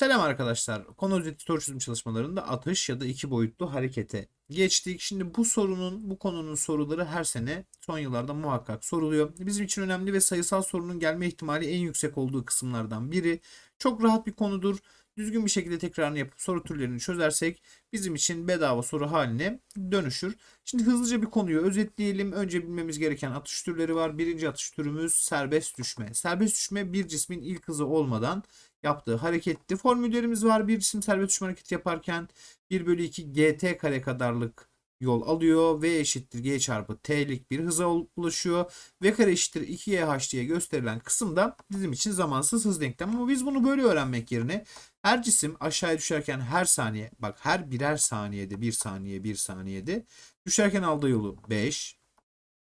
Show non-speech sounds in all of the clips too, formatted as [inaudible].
Selam arkadaşlar. Konu özeti soru çözüm çalışmalarında atış ya da iki boyutlu harekete geçtik. Şimdi bu sorunun, bu konunun soruları her sene son yıllarda muhakkak soruluyor. Bizim için önemli ve sayısal sorunun gelme ihtimali en yüksek olduğu kısımlardan biri. Çok rahat bir konudur. Düzgün bir şekilde tekrarını yapıp soru türlerini çözersek bizim için bedava soru haline dönüşür. Şimdi hızlıca bir konuyu özetleyelim. Önce bilmemiz gereken atış türleri var. Birinci atış türümüz serbest düşme. Serbest düşme bir cismin ilk hızı olmadan yaptığı hareketti. Formüllerimiz var. Bir cisim serbest düşme hareketi yaparken 1 bölü 2 gt kare kadarlık yol alıyor. V eşittir G çarpı T'lik bir hıza ulaşıyor. V kare eşittir 2YH diye gösterilen kısımda bizim için zamansız hız denklemi. Ama biz bunu böyle öğrenmek yerine her cisim aşağıya düşerken her saniye bak her birer saniyede bir saniye bir saniyede düşerken aldığı yolu 5,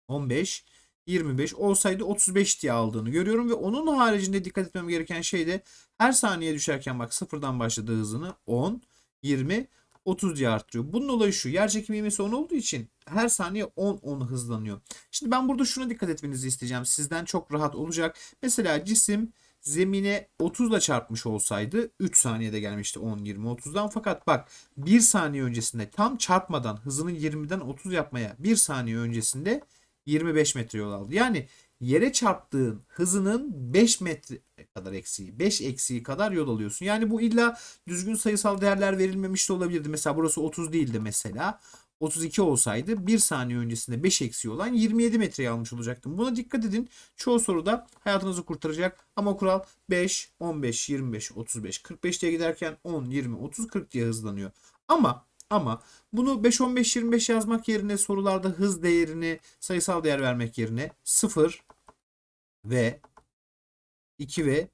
15, 25 olsaydı 35 diye aldığını görüyorum ve onun haricinde dikkat etmem gereken şey de her saniye düşerken bak sıfırdan başladığı hızını 10, 20, 30 diye arttırıyor. Bunun olayı şu. Yer çekimi ivmesi 10 olduğu için her saniye 10 10 hızlanıyor. Şimdi ben burada şuna dikkat etmenizi isteyeceğim. Sizden çok rahat olacak. Mesela cisim zemine 30 ile çarpmış olsaydı 3 saniyede gelmişti 10 20 30'dan fakat bak 1 saniye öncesinde tam çarpmadan hızını 20'den 30 yapmaya 1 saniye öncesinde 25 metre yol aldı. Yani yere çarptığın hızının 5 metre kadar eksiği, 5 eksiği kadar yol alıyorsun. Yani bu illa düzgün sayısal değerler verilmemiş de olabilirdi. Mesela burası 30 değildi mesela. 32 olsaydı 1 saniye öncesinde 5 eksiği olan 27 metreyi almış olacaktım. Buna dikkat edin. Çoğu soruda hayatınızı kurtaracak. Ama kural 5, 15, 25, 35, 45 diye giderken 10, 20, 30, 40 diye hızlanıyor. Ama ama bunu 5, 15, 25 yazmak yerine sorularda hız değerini sayısal değer vermek yerine 0 ve 2 ve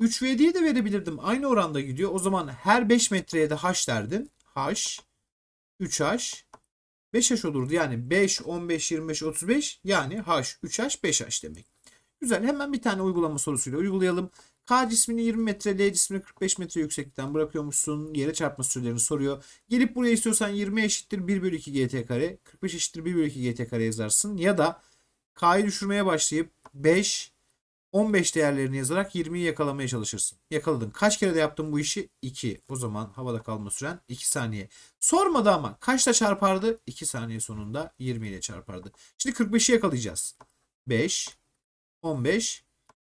3 v diye de verebilirdim. Aynı oranda gidiyor. O zaman her 5 metreye de h derdin. h 3h 5h olurdu. Yani 5, 15, 25, 35 yani h 3h 5h demek. Güzel. Hemen bir tane uygulama sorusuyla uygulayalım. K cismini 20 metre, L cismini 45 metre yükseklikten bırakıyormuşsun. Yere çarpma sürelerini soruyor. Gelip buraya istiyorsan 20 eşittir 1 bölü 2 gt kare. 45 eşittir 1 bölü 2 gt kare yazarsın. Ya da K'yı düşürmeye başlayıp 5, 15 değerlerini yazarak 20'yi yakalamaya çalışırsın. Yakaladın. Kaç kere de yaptın bu işi? 2. O zaman havada kalma süren 2 saniye. Sormadı ama kaçla çarpardı? 2 saniye sonunda 20 ile çarpardı. Şimdi 45'i yakalayacağız. 5, 15,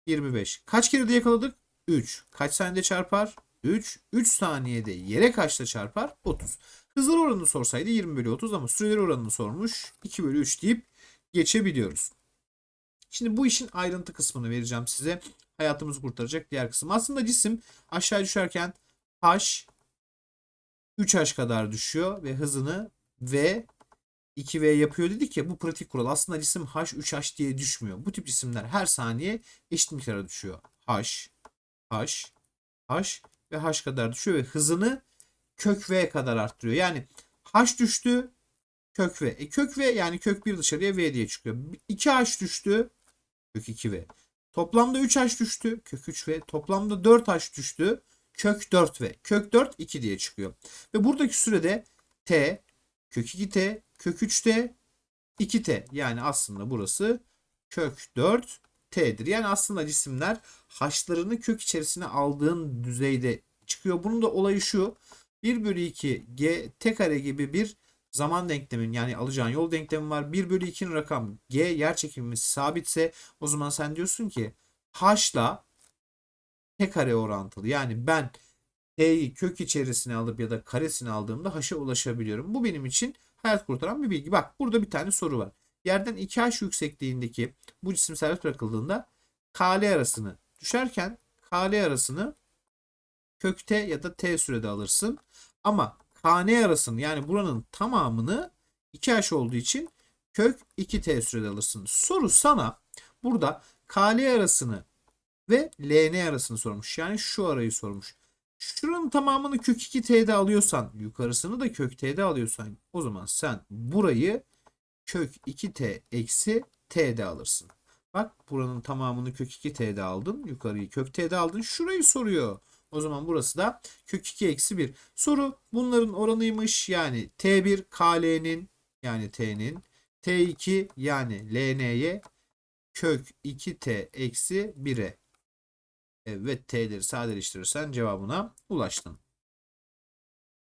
25. Kaç kere de yakaladık? 3. Kaç saniyede çarpar? 3. 3 saniyede yere kaçta çarpar? 30. Hızları oranını sorsaydı 20 bölü 30 ama süreleri oranını sormuş. 2 bölü 3 deyip geçebiliyoruz. Şimdi bu işin ayrıntı kısmını vereceğim size. Hayatımızı kurtaracak diğer kısım. Aslında cisim aşağı düşerken h 3h kadar düşüyor ve hızını v 2v yapıyor dedik ya bu pratik kural. Aslında cisim h 3h diye düşmüyor. Bu tip cisimler her saniye eşit miktarda düşüyor. h h h ve h kadar düşüyor ve hızını kök v kadar arttırıyor. Yani h düştü kök v. E kök v yani kök 1 dışarıya v diye çıkıyor. 2h düştü kök 2v. Toplamda 3h düştü kök 3v. Toplamda 4h düştü kök 4v. Kök 4 2 diye çıkıyor. Ve buradaki sürede t kök 2t kök 3t 2t yani aslında burası kök 4 t'dir. Yani aslında cisimler h'larını kök içerisine aldığın düzeyde çıkıyor. Bunun da olayı şu. 1 bölü 2 g t kare gibi bir zaman denklemin yani alacağın yol denklemi var. 1 bölü 2'nin rakam g yer çekimimiz sabitse o zaman sen diyorsun ki h'la t kare orantılı. Yani ben t'yi kök içerisine alıp ya da karesine aldığımda h'a ulaşabiliyorum. Bu benim için hayat kurtaran bir bilgi. Bak burada bir tane soru var. Yerden 2h yüksekliğindeki bu cisim serbest bırakıldığında KL arasını düşerken KL arasını kökte ya da t sürede alırsın. Ama KN arasını yani buranın tamamını 2h olduğu için kök 2t sürede alırsın. Soru sana burada KL arasını ve LN arasını sormuş. Yani şu arayı sormuş. Şuranın tamamını kök 2t'de alıyorsan, yukarısını da kök t'de alıyorsan o zaman sen burayı kök 2t eksi t'de alırsın. Bak buranın tamamını kök 2t'de aldın. Yukarıyı kök t'de aldın. Şurayı soruyor. O zaman burası da kök 2 eksi 1. Soru bunların oranıymış. Yani t1 kl'nin yani t'nin t2 yani ln'ye kök 2t eksi 1'e Evet T'leri sadeleştirirsen cevabına ulaştın.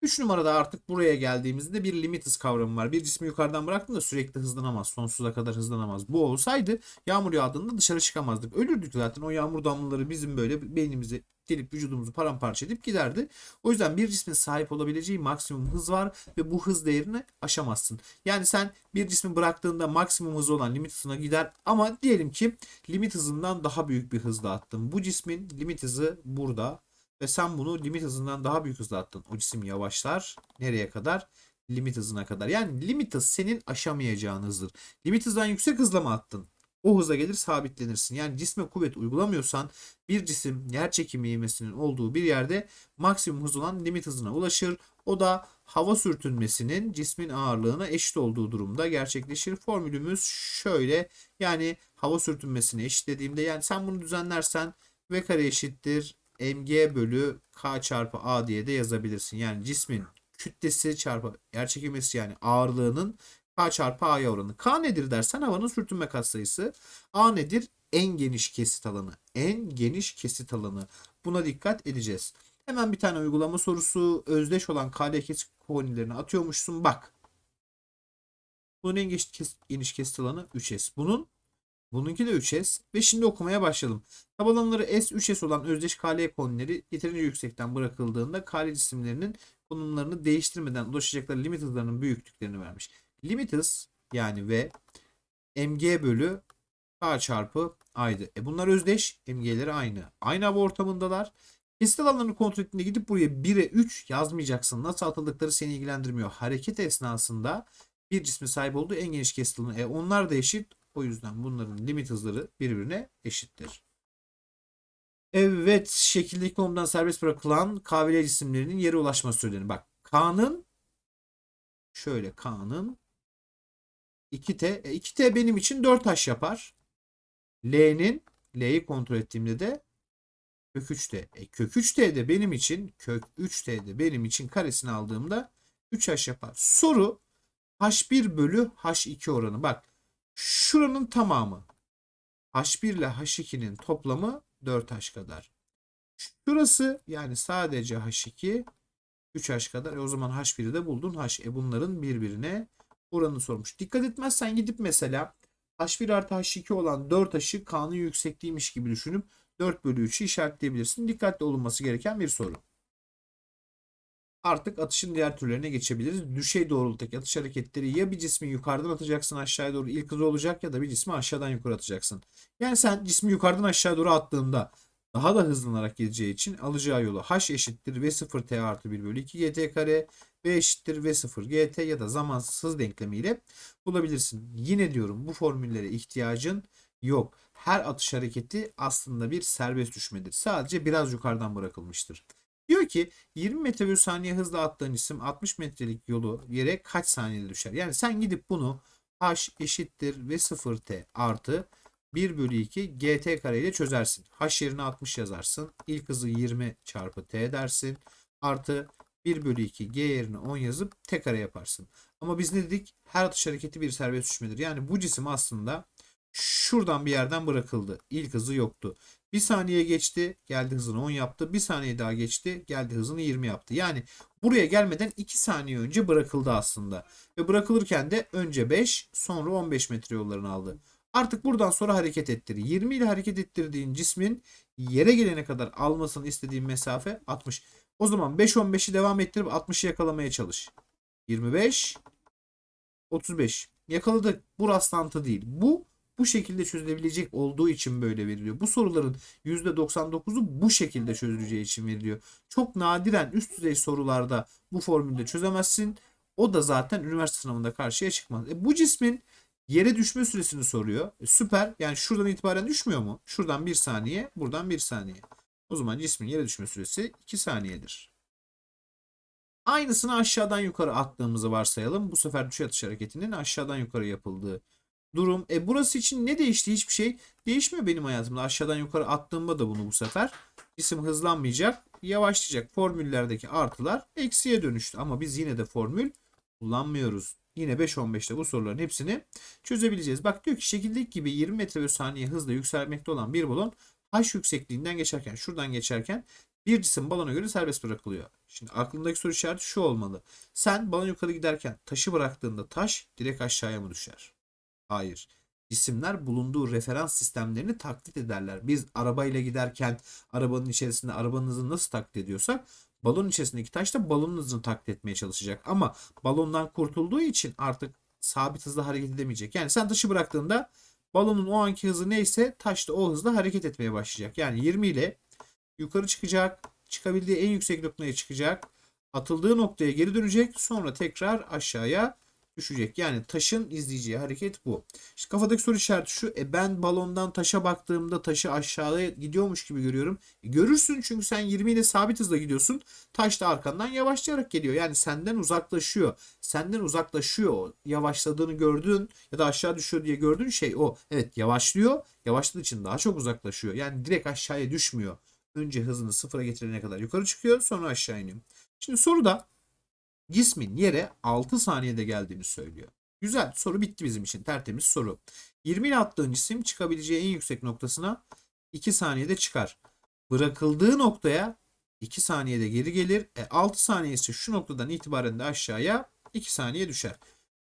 3 numarada artık buraya geldiğimizde bir limit hız kavramı var. Bir cismi yukarıdan bıraktın da sürekli hızlanamaz. Sonsuza kadar hızlanamaz. Bu olsaydı yağmur yağdığında dışarı çıkamazdık. Ölürdük zaten. O yağmur damlaları bizim böyle beynimizi delip vücudumuzu paramparça edip giderdi. O yüzden bir cismin sahip olabileceği maksimum hız var ve bu hız değerini aşamazsın. Yani sen bir cismi bıraktığında maksimum hızı olan limit hızına gider ama diyelim ki limit hızından daha büyük bir hızla attın. Bu cismin limit hızı burada ve sen bunu limit hızından daha büyük hızla attın. O cisim yavaşlar. Nereye kadar? Limit hızına kadar. Yani limit hız senin aşamayacağın hızdır. Limit hızdan yüksek hızla mı attın? O hıza gelir sabitlenirsin. Yani cisme kuvvet uygulamıyorsan bir cisim yer çekimi ivmesinin olduğu bir yerde maksimum hız olan limit hızına ulaşır. O da hava sürtünmesinin cismin ağırlığına eşit olduğu durumda gerçekleşir. Formülümüz şöyle yani hava sürtünmesini eşitlediğimde yani sen bunu düzenlersen v kare eşittir mg bölü k çarpı a diye de yazabilirsin. Yani cismin kütlesi çarpı yer çekilmesi yani ağırlığının k çarpı a'ya oranı. K nedir dersen havanın sürtünme katsayısı. A nedir? En geniş kesit alanı. En geniş kesit alanı. Buna dikkat edeceğiz. Hemen bir tane uygulama sorusu özdeş olan KL kesit konilerini atıyormuşsun. Bak. Bunun en geniş kesit, geniş kesit alanı 3S. Bunun Bununki de 3S ve şimdi okumaya başladım. Tabanları S, 3S olan özdeş KL konileri yeterince yüksekten bırakıldığında KL cisimlerinin konumlarını değiştirmeden ulaşacakları limit hızlarının büyüklüklerini vermiş. Limit hız yani V mg bölü k çarpı a'ydı. E bunlar özdeş. mg'leri aynı. Aynı hava ortamındalar. Kesit alanlarını kontrol ettiğinde gidip buraya 1'e 3 yazmayacaksın. Nasıl atıldıkları seni ilgilendirmiyor. Hareket esnasında bir cismin sahip olduğu en geniş kesit alanı. E onlar da eşit. O yüzden bunların limit hızları birbirine eşittir. Evet, şekildeki konumdan serbest bırakılan KVL cisimlerinin yere ulaşma süreleri. Bak, K'nın şöyle K'nın 2T, e, 2T benim için 4H yapar. L'nin L'yi kontrol ettiğimde de kök 3T. E, kök 3T de benim için kök 3T de benim için karesini aldığımda 3H yapar. Soru H1 bölü H2 oranı. Bak şuranın tamamı H1 ile H2'nin toplamı 4H kadar. Şurası yani sadece H2 3H kadar. E o zaman H1'i de buldun. H e bunların birbirine oranını sormuş. Dikkat etmezsen gidip mesela H1 artı H2 olan 4H'ı K'nın yüksekliğiymiş gibi düşünüp 4 bölü 3'ü işaretleyebilirsin. Dikkatli olunması gereken bir soru. Artık atışın diğer türlerine geçebiliriz. Düşey doğrultudaki atış hareketleri ya bir cismi yukarıdan atacaksın aşağıya doğru ilk hızı olacak ya da bir cismi aşağıdan yukarı atacaksın. Yani sen cismi yukarıdan aşağı doğru attığında daha da hızlanarak gideceği için alacağı yolu h eşittir v0 t artı 1 bölü 2 gt kare v eşittir v0 gt ya da zamansız denklemiyle bulabilirsin. Yine diyorum bu formüllere ihtiyacın yok. Her atış hareketi aslında bir serbest düşmedir. Sadece biraz yukarıdan bırakılmıştır. Diyor ki 20 metre bölü saniye hızla attığın cisim 60 metrelik yolu yere kaç saniyede düşer? Yani sen gidip bunu h eşittir v 0 t artı 1 bölü 2 gt kare ile çözersin. H yerine 60 yazarsın. İlk hızı 20 çarpı t dersin. Artı 1 bölü 2 g yerine 10 yazıp t kare yaparsın. Ama biz ne dedik? Her atış hareketi bir serbest düşmedir. Yani bu cisim aslında şuradan bir yerden bırakıldı. İlk hızı yoktu. Bir saniye geçti geldi hızını 10 yaptı. Bir saniye daha geçti geldi hızını 20 yaptı. Yani buraya gelmeden 2 saniye önce bırakıldı aslında. Ve bırakılırken de önce 5 sonra 15 metre yollarını aldı. Artık buradan sonra hareket ettir. 20 ile hareket ettirdiğin cismin yere gelene kadar almasını istediğin mesafe 60. O zaman 5-15'i devam ettirip 60'ı yakalamaya çalış. 25 35. Yakaladık. Bu rastlantı değil. Bu bu şekilde çözülebilecek olduğu için böyle veriliyor. Bu soruların %99'u bu şekilde çözüleceği için veriliyor. Çok nadiren üst düzey sorularda bu formülde çözemezsin. O da zaten üniversite sınavında karşıya çıkmaz. E, bu cismin yere düşme süresini soruyor. E, süper. Yani şuradan itibaren düşmüyor mu? Şuradan 1 saniye, buradan 1 saniye. O zaman cismin yere düşme süresi 2 saniyedir. Aynısını aşağıdan yukarı attığımızı varsayalım. Bu sefer düşey atış hareketinin aşağıdan yukarı yapıldığı durum. E burası için ne değişti? Hiçbir şey değişmiyor benim hayatımda. Aşağıdan yukarı attığımda da bunu bu sefer. Cisim hızlanmayacak, yavaşlayacak. Formüllerdeki artılar eksiye dönüştü. Ama biz yine de formül kullanmıyoruz. Yine 5-15'te bu soruların hepsini çözebileceğiz. Bak diyor ki şekildeki gibi 20 metre bölü saniye hızla yükselmekte olan bir balon H yüksekliğinden geçerken, şuradan geçerken bir cisim balona göre serbest bırakılıyor. Şimdi aklındaki soru işareti şu olmalı. Sen balon yukarı giderken taşı bıraktığında taş direkt aşağıya mı düşer? Hayır. Cisimler bulunduğu referans sistemlerini taklit ederler. Biz arabayla giderken arabanın içerisinde arabanın hızını nasıl taklit ediyorsak balonun içerisindeki taş da balonun hızını taklit etmeye çalışacak. Ama balondan kurtulduğu için artık sabit hızla hareket edemeyecek. Yani sen taşı bıraktığında balonun o anki hızı neyse taş da o hızla hareket etmeye başlayacak. Yani 20 ile yukarı çıkacak, çıkabildiği en yüksek noktaya çıkacak, atıldığı noktaya geri dönecek, sonra tekrar aşağıya düşecek. Yani taşın izleyeceği hareket bu. İşte kafadaki soru işareti şu. E ben balondan taşa baktığımda taşı aşağıya gidiyormuş gibi görüyorum. E görürsün çünkü sen 20 ile sabit hızla gidiyorsun. Taş da arkandan yavaşlayarak geliyor. Yani senden uzaklaşıyor. Senden uzaklaşıyor. Yavaşladığını gördün ya da aşağı düşüyor diye gördüğün şey o. Evet yavaşlıyor. Yavaşladığı için daha çok uzaklaşıyor. Yani direkt aşağıya düşmüyor. Önce hızını sıfıra getirene kadar yukarı çıkıyor sonra aşağı iniyor. Şimdi soruda cismin yere 6 saniyede geldiğini söylüyor. Güzel soru bitti bizim için tertemiz soru. 20 ile attığın cisim çıkabileceği en yüksek noktasına 2 saniyede çıkar. Bırakıldığı noktaya 2 saniyede geri gelir. E 6 saniye ise şu noktadan itibaren de aşağıya 2 saniye düşer.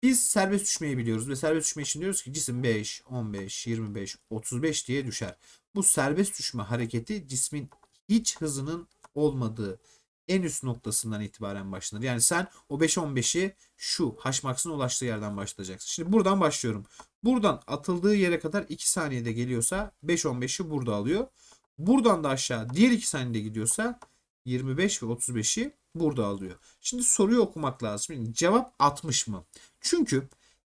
Biz serbest düşmeyi biliyoruz ve serbest düşme için diyoruz ki cisim 5, 15, 25, 35 diye düşer. Bu serbest düşme hareketi cismin hiç hızının olmadığı en üst noktasından itibaren başlanır. Yani sen o 5-15'i şu Hmax'ın ulaştığı yerden başlayacaksın. Şimdi buradan başlıyorum. Buradan atıldığı yere kadar 2 saniyede geliyorsa 5-15'i burada alıyor. Buradan da aşağı diğer 2 saniyede gidiyorsa 25 ve 35'i burada alıyor. Şimdi soruyu okumak lazım. Şimdi cevap 60 mı? Çünkü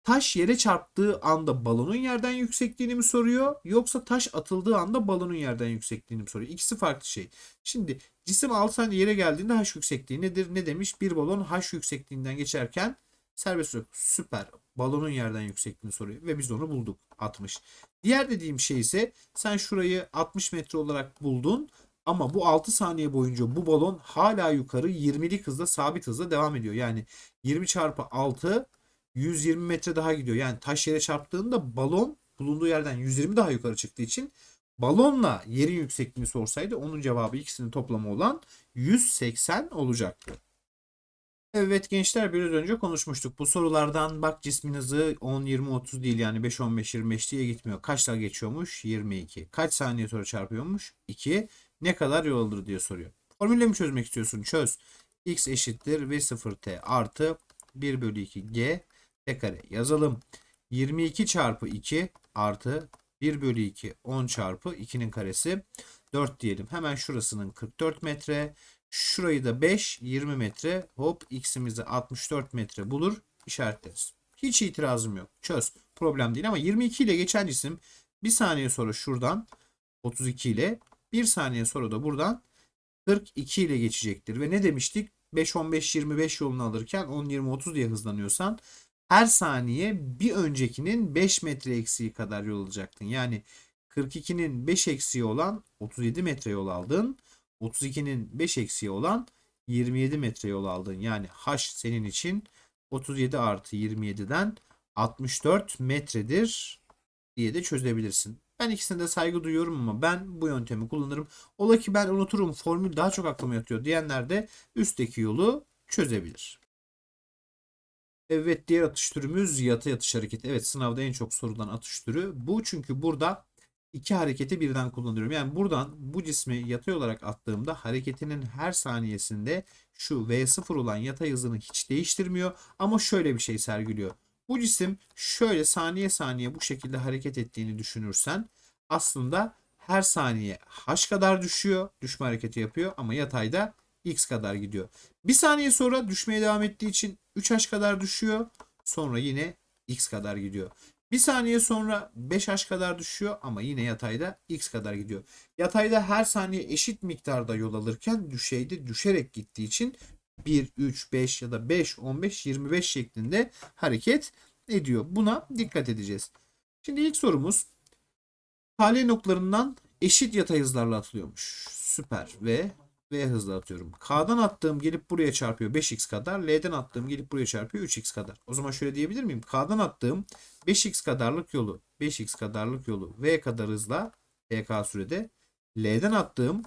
taş yere çarptığı anda balonun yerden yüksekliğini mi soruyor yoksa taş atıldığı anda balonun yerden yüksekliğini mi soruyor? İkisi farklı şey. Şimdi cisim 6 saniye yere geldiğinde h yüksekliği nedir? Ne demiş? Bir balon h yüksekliğinden geçerken serbest bırak. Süper. Balonun yerden yüksekliğini soruyor ve biz onu bulduk. 60. Diğer dediğim şey ise sen şurayı 60 metre olarak buldun. Ama bu 6 saniye boyunca bu balon hala yukarı 20'lik hızla sabit hızla devam ediyor. Yani 20 çarpı 6 120 metre daha gidiyor. Yani taş yere çarptığında balon bulunduğu yerden 120 daha yukarı çıktığı için balonla yerin yüksekliğini sorsaydı onun cevabı ikisinin toplamı olan 180 olacaktı. Evet gençler biraz önce konuşmuştuk. Bu sorulardan bak cismin hızı 10, 20, 30 değil yani 5, 15, 25 diye gitmiyor. Kaçla geçiyormuş? 22. Kaç saniye sonra çarpıyormuş? 2. Ne kadar yol alır diye soruyor. Formülle mi çözmek istiyorsun? Çöz. x eşittir v 0 t artı 1 bölü 2 g t kare yazalım. 22 çarpı 2 artı 1 bölü 2 10 çarpı 2'nin karesi 4 diyelim. Hemen şurasının 44 metre. Şurayı da 5 20 metre. Hop x'imizi 64 metre bulur işaretleriz. Hiç itirazım yok. Çöz. Problem değil ama 22 ile geçen cisim bir saniye sonra şuradan 32 ile bir saniye sonra da buradan 42 ile geçecektir. Ve ne demiştik? 5 15 25 yolunu alırken 10 20 30 diye hızlanıyorsan her saniye bir öncekinin 5 metre eksiği kadar yol alacaktın. Yani 42'nin 5 eksiği olan 37 metre yol aldın. 32'nin 5 eksiği olan 27 metre yol aldın. Yani h senin için 37 artı 27'den 64 metredir diye de çözebilirsin. Ben ikisine de saygı duyuyorum ama ben bu yöntemi kullanırım. Ola ki ben unuturum formül daha çok aklıma yatıyor diyenler de üstteki yolu çözebilir. Evet diğer atış türümüz yata yatış hareketi. Evet sınavda en çok sorulan atış türü bu. Çünkü burada iki hareketi birden kullanıyorum. Yani buradan bu cismi yatay olarak attığımda hareketinin her saniyesinde şu V0 olan yatay hızını hiç değiştirmiyor. Ama şöyle bir şey sergiliyor. Bu cisim şöyle saniye saniye bu şekilde hareket ettiğini düşünürsen aslında her saniye h kadar düşüyor. Düşme hareketi yapıyor ama yatayda x kadar gidiyor. Bir saniye sonra düşmeye devam ettiği için 3h kadar düşüyor. Sonra yine x kadar gidiyor. Bir saniye sonra 5h kadar düşüyor ama yine yatayda x kadar gidiyor. Yatayda her saniye eşit miktarda yol alırken düşeyde düşerek gittiği için 1, 3, 5 ya da 5, 15, 25 şeklinde hareket ediyor. Buna dikkat edeceğiz. Şimdi ilk sorumuz Hale noktalarından eşit yatay hızlarla atılıyormuş. Süper ve V hızla atıyorum. K'dan attığım gelip buraya çarpıyor 5x kadar. L'den attığım gelip buraya çarpıyor 3x kadar. O zaman şöyle diyebilir miyim? K'dan attığım 5x kadarlık yolu 5x kadarlık yolu V kadar hızla TK sürede L'den attığım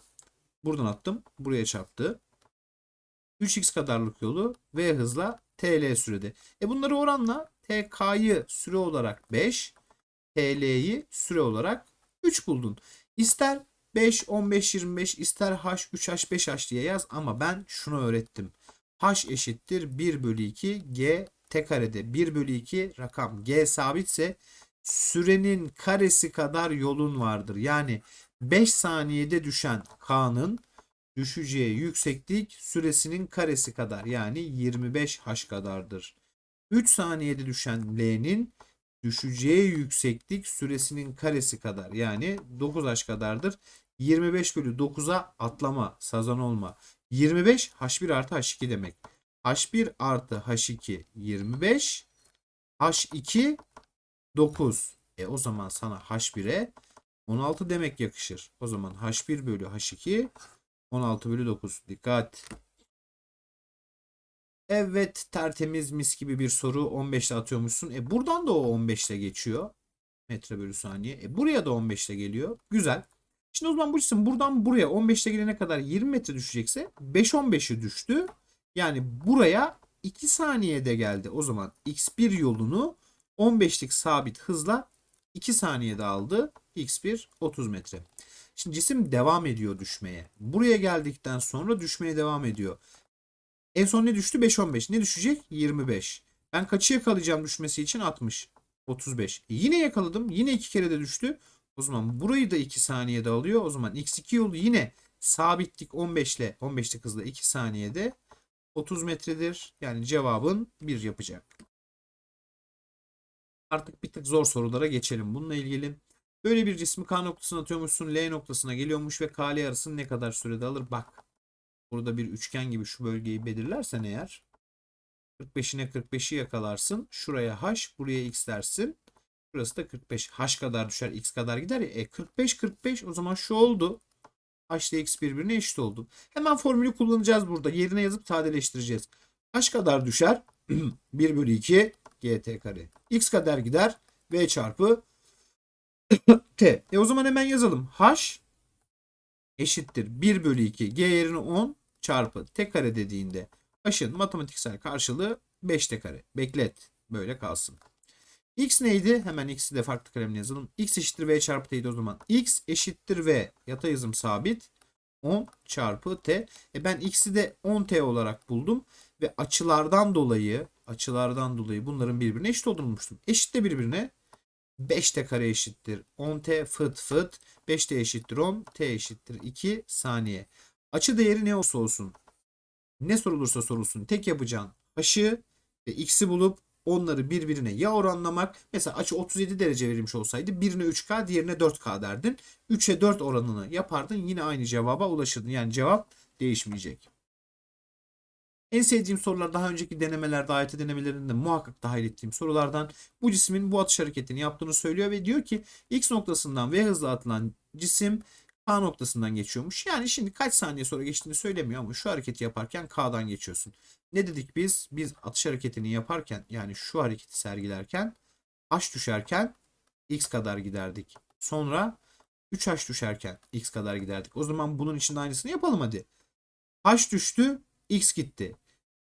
buradan attım. Buraya çarptı. 3x kadarlık yolu v hızla tl sürede. E bunları oranla tk'yı süre olarak 5, tl'yi süre olarak 3 buldun. İster 5, 15, 25 ister h, 3h, 5h diye yaz ama ben şunu öğrettim. h eşittir 1 bölü 2 g t karede 1 bölü 2 rakam g sabitse sürenin karesi kadar yolun vardır. Yani 5 saniyede düşen k'nın düşeceği yükseklik süresinin karesi kadar yani 25 h kadardır. 3 saniyede düşen l'nin düşeceği yükseklik süresinin karesi kadar yani 9 h kadardır. 25 bölü 9'a atlama, sazan olma. 25 h1 artı h2 demek. h1 artı h2 25, h2 9. E o zaman sana h1'e 16 demek yakışır. O zaman h1 bölü h2 16 bölü 9. Dikkat. Evet tertemiz mis gibi bir soru 15'te atıyormuşsun. E buradan da o 15'te geçiyor. Metre bölü saniye. E buraya da 15'te geliyor. Güzel. Şimdi o zaman bu cisim buradan buraya 15'te gelene kadar 20 metre düşecekse 5-15'i düştü. Yani buraya 2 saniyede geldi. O zaman x1 yolunu 15'lik sabit hızla 2 saniyede aldı. x1 30 metre. Şimdi cisim devam ediyor düşmeye. Buraya geldikten sonra düşmeye devam ediyor. En son ne düştü? 5-15. Ne düşecek? 25. Ben kaçı yakalayacağım düşmesi için? 60. 35. E yine yakaladım. Yine iki kere de düştü. O zaman burayı da 2 saniyede alıyor. O zaman x2 yolu yine sabitlik 15 ile 15'lik hızla 2 saniyede 30 metredir. Yani cevabın 1 yapacak. Artık bir tık zor sorulara geçelim. Bununla ilgili böyle bir cismi K noktasına atıyormuşsun. L noktasına geliyormuş ve K ile arasını ne kadar sürede alır? Bak. Burada bir üçgen gibi şu bölgeyi belirlersen eğer 45'ine 45'i yakalarsın. Şuraya h, buraya x dersin. Burası da 45. h kadar düşer, x kadar gider ya. E 45 45 o zaman şu oldu. h ile x birbirine eşit oldu. Hemen formülü kullanacağız burada. Yerine yazıp sadeleştireceğiz. h kadar düşer. [clears throat] 1 bölü 2 gt kare. x kadar gider. v çarpı [clears throat] t. E o zaman hemen yazalım. h eşittir 1 bölü 2 g yerine 10 çarpı t kare dediğinde h'ın matematiksel karşılığı 5 t kare. Beklet. Böyle kalsın. X neydi? Hemen x'i de farklı kalemle yazalım. x eşittir v çarpı t'ydi o zaman. x eşittir v. Yatay hızım sabit. 10 çarpı t. E ben x'i de 10t olarak buldum. Ve açılardan dolayı açılardan dolayı bunların birbirine eşit olduğunu bulmuştum. Eşit de birbirine 5t kare eşittir 10t fıt fıt 5t eşittir 10 t eşittir 2 saniye. Açı değeri ne olsa olsun ne sorulursa sorulsun tek yapacağın h'ı ve x'i bulup onları birbirine ya oranlamak mesela açı 37 derece verilmiş olsaydı birine 3k diğerine 4k derdin. 3'e 4 oranını yapardın yine aynı cevaba ulaşırdın. Yani cevap değişmeyecek. En sevdiğim sorular daha önceki denemelerde, AYT denemelerinde muhakkak dahil ettiğim sorulardan bu cismin bu atış hareketini yaptığını söylüyor ve diyor ki X noktasından V hızla atılan cisim K noktasından geçiyormuş. Yani şimdi kaç saniye sonra geçtiğini söylemiyor ama şu hareketi yaparken K'dan geçiyorsun. Ne dedik biz? Biz atış hareketini yaparken yani şu hareketi sergilerken H düşerken X kadar giderdik. Sonra 3H düşerken X kadar giderdik. O zaman bunun için de aynısını yapalım hadi. H düştü, X gitti.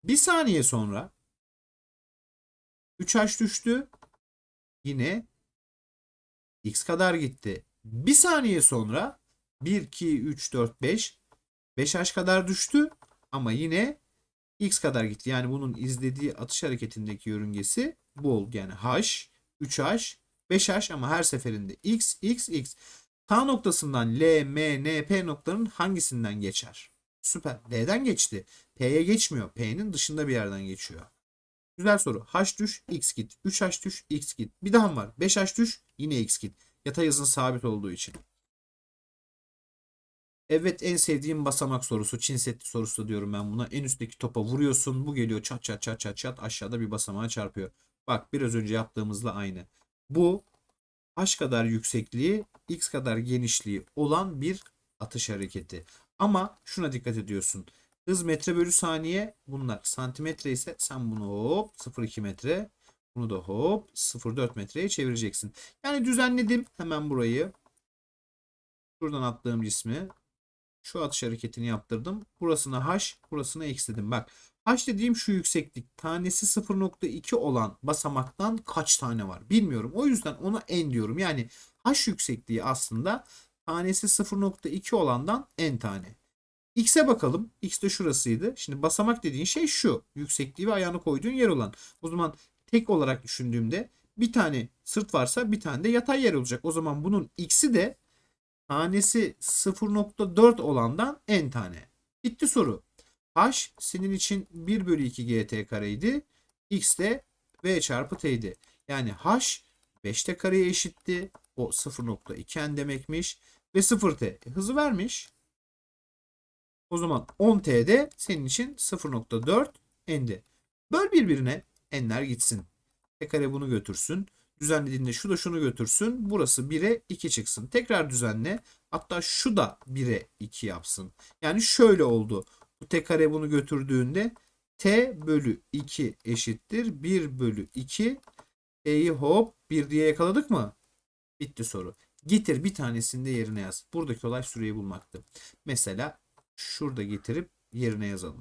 Bir saniye sonra 3H düştü. Yine X kadar gitti. Bir saniye sonra 1, 2, 3, 4, 5 5H kadar düştü. Ama yine X kadar gitti. Yani bunun izlediği atış hareketindeki yörüngesi bu oldu. Yani H, 3H, 5H ama her seferinde X, X, X. K noktasından L, M, N, P noktalarının hangisinden geçer? Süper. L'den geçti. P'ye geçmiyor. P'nin dışında bir yerden geçiyor. Güzel soru. H düş, X git. 3H düş, X git. Bir daha var. 5H düş, yine X git. Yatay hızın sabit olduğu için. Evet en sevdiğim basamak sorusu. Çin Seddi sorusu da diyorum ben buna. En üstteki topa vuruyorsun. Bu geliyor çat çat çat çat çat aşağıda bir basamağa çarpıyor. Bak biraz önce yaptığımızla aynı. Bu h kadar yüksekliği x kadar genişliği olan bir atış hareketi. Ama şuna dikkat ediyorsun. Hız metre bölü saniye bunlar santimetre ise sen bunu hop 0,2 metre bunu da hop 0,4 metreye çevireceksin. Yani düzenledim hemen burayı. Şuradan attığım cismi şu atış hareketini yaptırdım. Burasına h, burasına x dedim. Bak h dediğim şu yükseklik. Tanesi 0.2 olan basamaktan kaç tane var bilmiyorum. O yüzden ona n diyorum. Yani h yüksekliği aslında tanesi 0.2 olandan n tane. X'e bakalım. X de şurasıydı. Şimdi basamak dediğin şey şu. Yüksekliği ve ayağını koyduğun yer olan. O zaman tek olarak düşündüğümde bir tane sırt varsa bir tane de yatay yer olacak. O zaman bunun x'i de tanesi 0.4 olandan n tane. Bitti soru. H senin için 1 bölü 2 gt kareydi. X de v çarpı t'ydi. Yani h 5t kareye eşitti. O 0.2 n demekmiş. Ve 0t. E, hızı vermiş. O zaman 10t de senin için 0.4 n'di. Böl birbirine n'ler gitsin. T kare bunu götürsün. Düzenlediğinde şu da şunu götürsün. Burası 1'e 2 çıksın. Tekrar düzenle. Hatta şu da 1'e 2 yapsın. Yani şöyle oldu. Bu t kare bunu götürdüğünde t bölü 2 eşittir. 1 bölü 2 t'yi hop 1 diye yakaladık mı? Bitti soru. Getir bir tanesini de yerine yaz. Buradaki olay süreyi bulmaktı. Mesela şurada getirip yerine yazalım.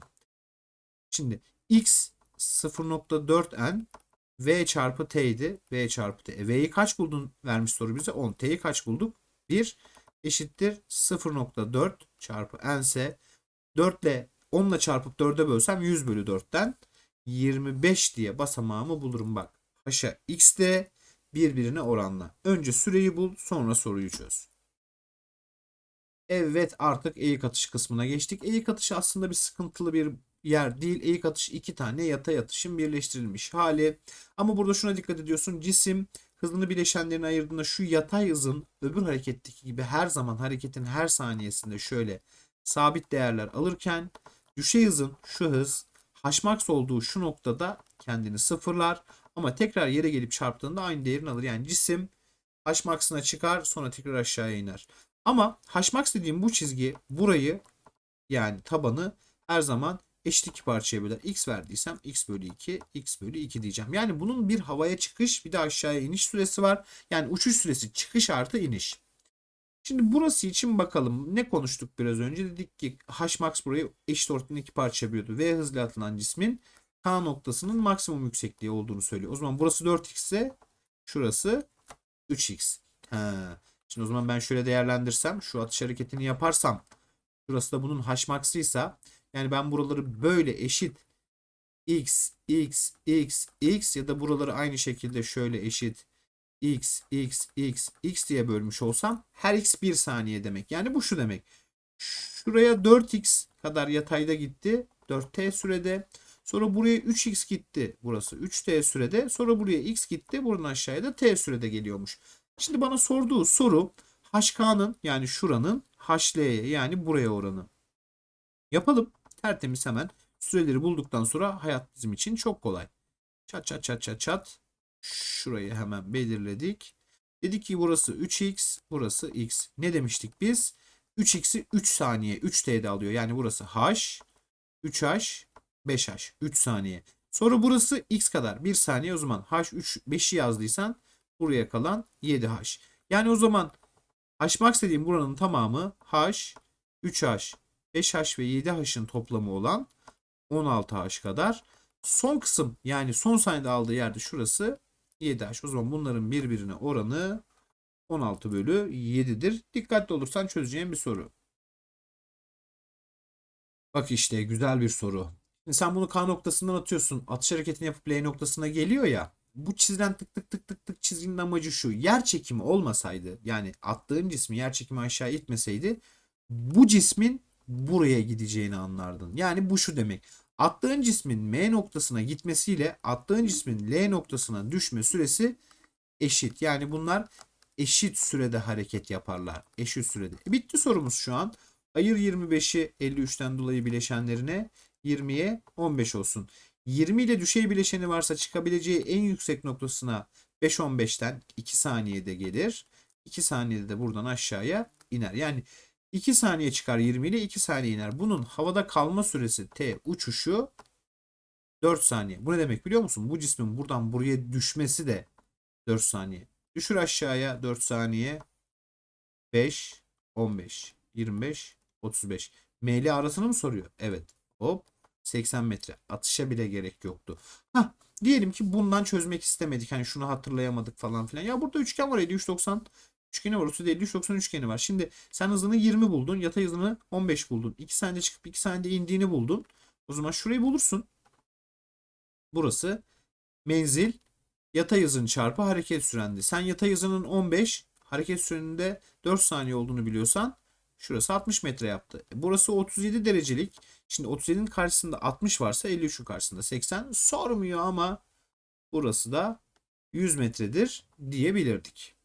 Şimdi x 0.4n v çarpı t idi. v çarpı t. E, V'yi kaç buldun vermiş soru bize? 10. T'yi kaç bulduk? 1 eşittir 0.4 çarpı n ise 4 ile 10 ile çarpıp 4'e bölsem 100 bölü 4'ten 25 diye basamağımı bulurum bak. Haşa x de birbirine oranla. Önce süreyi bul sonra soruyu çöz. Evet artık eğik atış kısmına geçtik. Eğik atış aslında bir sıkıntılı bir yer değil. Eğik atış iki tane yatay atışın birleştirilmiş hali. Ama burada şuna dikkat ediyorsun. Cisim hızını bileşenlerine ayırdığında şu yatay hızın öbür hareketteki gibi her zaman hareketin her saniyesinde şöyle sabit değerler alırken düşey hızın şu hız Hmax olduğu şu noktada kendini sıfırlar ama tekrar yere gelip çarptığında aynı değerini alır. Yani cisim Hmax'ına çıkar sonra tekrar aşağıya iner. Ama Hmax dediğim bu çizgi burayı yani tabanı her zaman eşit iki parçaya böler. X verdiysem x bölü 2, x bölü 2 diyeceğim. Yani bunun bir havaya çıkış bir de aşağıya iniş süresi var. Yani uçuş süresi çıkış artı iniş. Şimdi burası için bakalım. Ne konuştuk biraz önce? Dedik ki Hmax burayı eşit ortadan iki parçaya bölüyordu. V hızla atılan cismin K noktasının maksimum yüksekliği olduğunu söylüyor. O zaman burası 4x ise şurası 3x. Ha. Şimdi o zaman ben şöyle değerlendirsem şu atış hareketini yaparsam şurası da bunun Hmax'ıysa yani ben buraları böyle eşit x, x, x, x ya da buraları aynı şekilde şöyle eşit x, x, x, x diye bölmüş olsam her x 1 saniye demek. Yani bu şu demek. Şuraya 4x kadar yatayda gitti. 4t sürede. Sonra buraya 3x gitti. Burası 3t sürede. Sonra buraya x gitti. Buradan aşağıya da t sürede geliyormuş. Şimdi bana sorduğu soru HK'nın yani şuranın HL'ye yani buraya oranı. Yapalım. Tertemiz hemen. Süreleri bulduktan sonra hayat bizim için çok kolay. Çat çat çat çat çat. Şurayı hemen belirledik. Dedik ki burası 3x, burası x. Ne demiştik biz? 3x'i 3 saniye 3t'de alıyor. Yani burası h, 3h, 5h. 3 saniye. Sonra burası x kadar. 1 saniye o zaman h 3 5'i yazdıysan buraya kalan 7h. Yani o zaman hmax dediğim buranın tamamı h, 3h, 5h ve 7h'ın toplamı olan 16h kadar. Son kısım yani son saniyede aldığı yerde şurası 7h. O zaman bunların birbirine oranı 16 bölü 7'dir. Dikkatli olursan çözeceğim bir soru. Bak işte güzel bir soru. Şimdi sen bunu K noktasından atıyorsun. Atış hareketini yapıp L noktasına geliyor ya. Bu çizilen tık tık tık tık tık çizginin amacı şu. Yer çekimi olmasaydı yani attığın cismi yer çekimi aşağı itmeseydi bu cismin buraya gideceğini anlardın. Yani bu şu demek. Attığın cismin M noktasına gitmesiyle attığın cismin L noktasına düşme süresi eşit. Yani bunlar eşit sürede hareket yaparlar. Eşit sürede. E bitti sorumuz şu an. Ayır 25'i 53'ten dolayı bileşenlerine 20'ye 15 olsun. 20 ile düşey bileşeni varsa çıkabileceği en yüksek noktasına 5-15'ten 2 saniyede gelir. 2 saniyede de buradan aşağıya iner. Yani 2 saniye çıkar 20 ile 2 saniye iner. Bunun havada kalma süresi T uçuşu 4 saniye. Bu ne demek biliyor musun? Bu cismin buradan buraya düşmesi de 4 saniye. Düşür aşağıya 4 saniye. 5, 15, 25, 35. ML arasını mı soruyor? Evet. Hop 80 metre. Atışa bile gerek yoktu. Hah diyelim ki bundan çözmek istemedik. Hani şunu hatırlayamadık falan filan. Ya burada üçgen var 5390 üçgeni var. Ortada 5390 üçgeni var. Şimdi sen hızını 20 buldun. Yatay hızını 15 buldun. 2 saniyede çıkıp 2 saniyede indiğini buldun. O zaman şurayı bulursun. Burası menzil yatay hızın çarpı hareket sürendi. Sen yatay hızının 15, hareket süreninde 4 saniye olduğunu biliyorsan şurası 60 metre yaptı. E, Burası 37 derecelik. Şimdi 37'nin karşısında 60 varsa 53'ün karşısında 80 sormuyor ama burası da 100 metredir diyebilirdik.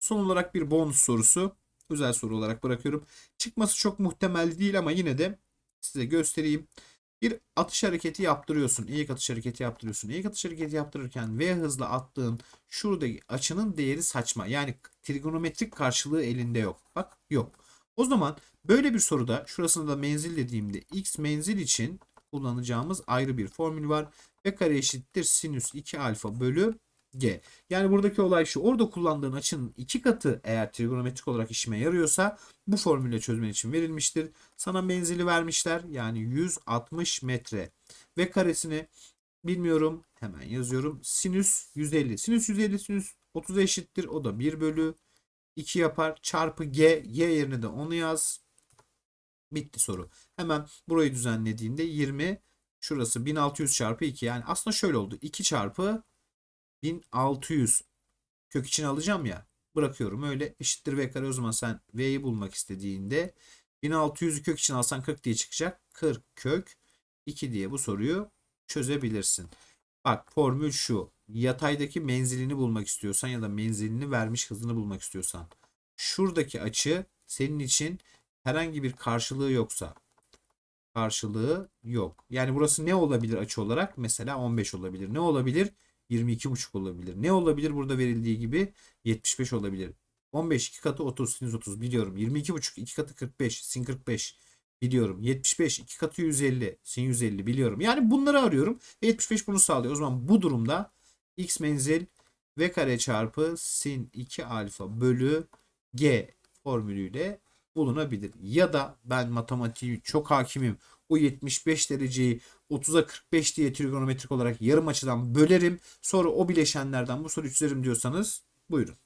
Son olarak bir bonus sorusu. Özel soru olarak bırakıyorum. Çıkması çok muhtemel değil ama yine de size göstereyim. Bir atış hareketi yaptırıyorsun. İlk atış hareketi yaptırıyorsun. İlk atış hareketi yaptırırken V hızla attığın şuradaki açının değeri saçma. Yani trigonometrik karşılığı elinde yok. Bak yok. O zaman böyle bir soruda şurasında da menzil dediğimde x menzil için kullanacağımız ayrı bir formül var. V kare eşittir sinüs 2 alfa bölü g. Yani buradaki olay şu. Orada kullandığın açının iki katı eğer trigonometrik olarak işime yarıyorsa bu formülle çözmen için verilmiştir. Sana menzili vermişler. Yani 160 metre. Ve karesini bilmiyorum. Hemen yazıyorum. Sinüs 150. Sinüs 150 sinüs 30'a eşittir. O da 1 bölü 2 yapar. Çarpı g. G yerine de onu yaz. Bitti soru. Hemen burayı düzenlediğinde 20 şurası 1600 çarpı 2 yani aslında şöyle oldu. 2 çarpı 1600 kök içine alacağım ya. Bırakıyorum öyle eşittir v kare o zaman sen v'yi bulmak istediğinde 1600'ü kök için alsan 40 diye çıkacak. 40 kök 2 diye bu soruyu çözebilirsin. Bak formül şu. Yataydaki menzilini bulmak istiyorsan ya da menzilini vermiş hızını bulmak istiyorsan şuradaki açı senin için herhangi bir karşılığı yoksa karşılığı yok. Yani burası ne olabilir açı olarak? Mesela 15 olabilir. Ne olabilir? 22,5 olabilir. Ne olabilir burada verildiği gibi? 75 olabilir. 15 2 katı 30 sinüs 30 biliyorum. 22,5 2 katı 45 sin 45 biliyorum. 75 2 katı 150 sin 150 biliyorum. Yani bunları arıyorum ve 75 bunu sağlıyor. O zaman bu durumda x menzil v kare çarpı sin 2 alfa bölü g formülüyle bulunabilir. Ya da ben matematiği çok hakimim. O 75 dereceyi 30'a 45 diye trigonometrik olarak yarım açıdan bölerim. Sonra o bileşenlerden bu soruyu çözerim diyorsanız buyurun.